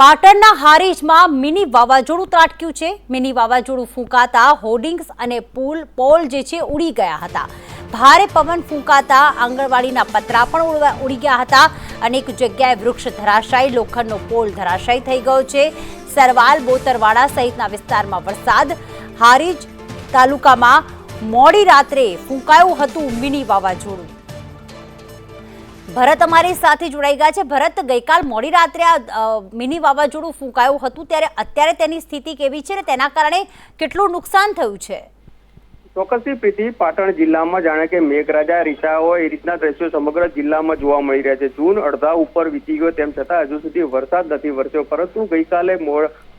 પાટણના હારીજમાં મિની વાવાઝોડું ત્રાટક્યું છે. મિની વાવાઝોડું ફૂંકાતા હોર્ડિંગ્સ અને પુલ પોલ જે છે ઉડી ગયા હતા. ભારે પવન ફૂંકાતા આંગણવાડીના પતરા પણ ઉડી ગયા હતા. અનેક જગ્યાએ વૃક્ષ ધરાશાયી, લોખંડનો પોલ ધરાશાયી થઈ ગયો છે. સરવાલ, બોતરવાડા સહિતના વિસ્તારમાં વરસાદ. હારીજ તાલુકામાં મોડી રાત્રે ફૂંકાયું હતું મિની વાવાઝોડું. ભરત અમારી સાથે જોડાઈ ગયા છે. ભરત, ગઈકાલ મોડી રાત્રે આ મિની વાવાઝોડું ફૂંકાયું હતું, ત્યારે અત્યારે તેની સ્થિતિ કેવી છે તેના કારણે કેટલું નુકસાન થયું છે? ચોક્કસથી પ્રીતિ, પાટણ જિલ્લામાં જાણે કે મેઘરાજા રીસા હોય એ રીતના દ્રશ્યો સમગ્ર જિલ્લામાં જોવા મળી રહ્યા છે. જૂન અડધા ઉપર વીતી ગયો તેમ છતાં હજુ સુધી વરસાદ નથી વરસ્યો. પરંતુ ગઈકાલે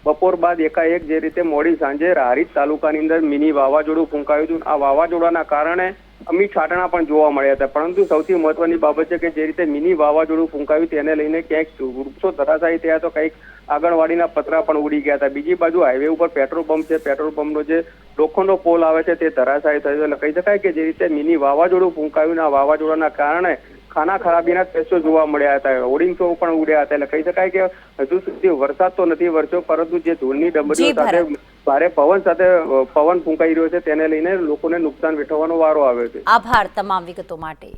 બપોર બાદ એકાએક જે રીતે મોડી સાંજે હારીજ તાલુકાની અંદર મિની વાવાઝોડું ફૂંકાયું હતું. આ વાવાઝોડાના કારણે અમી છાટણા પણ જોવા મળ્યા હતા. પરંતુ સૌથી મહત્વની બાબત છે કે જે રીતે મિની વાવાઝોડું ફૂંકાયું તેને લઈને ક્યાંક વૃક્ષો ધરાશાયી થયા તો કંઈક આંગણવાડીના પતરા પણ ઉડી ગયા હતા. બીજી બાજુ હાઈવે ઉપર પેટ્રોલ પંપ છે. પેટ્રોલ પંપનો જે લોખંડનો પોલ આવે છે તે ધરાશાયી થયો એટલે કહી શકાય કે જે રીતે મિની વાવાઝોડું ફૂંકાયું ને આ વાવાઝોડાના કારણે ખાના ખરાબીના દ્રશ્યો જોવા મળ્યા હતા. હોર્ડિંગ્સો પણ ઉડ્યા હતા. એટલે કહી શકાય કે હજુ સુધી વરસાદ તો નથી વરસ્યો પરંતુ જે ધૂળની ડમરીઓ સાથે ભારે પવન સાથે પવન ફૂંકાઈ રહ્યો છે, તેને લઈને લોકોને નુકસાન વેઠવવાનો વારો આવ્યો છે. આભાર તમામ વિગતો માટે.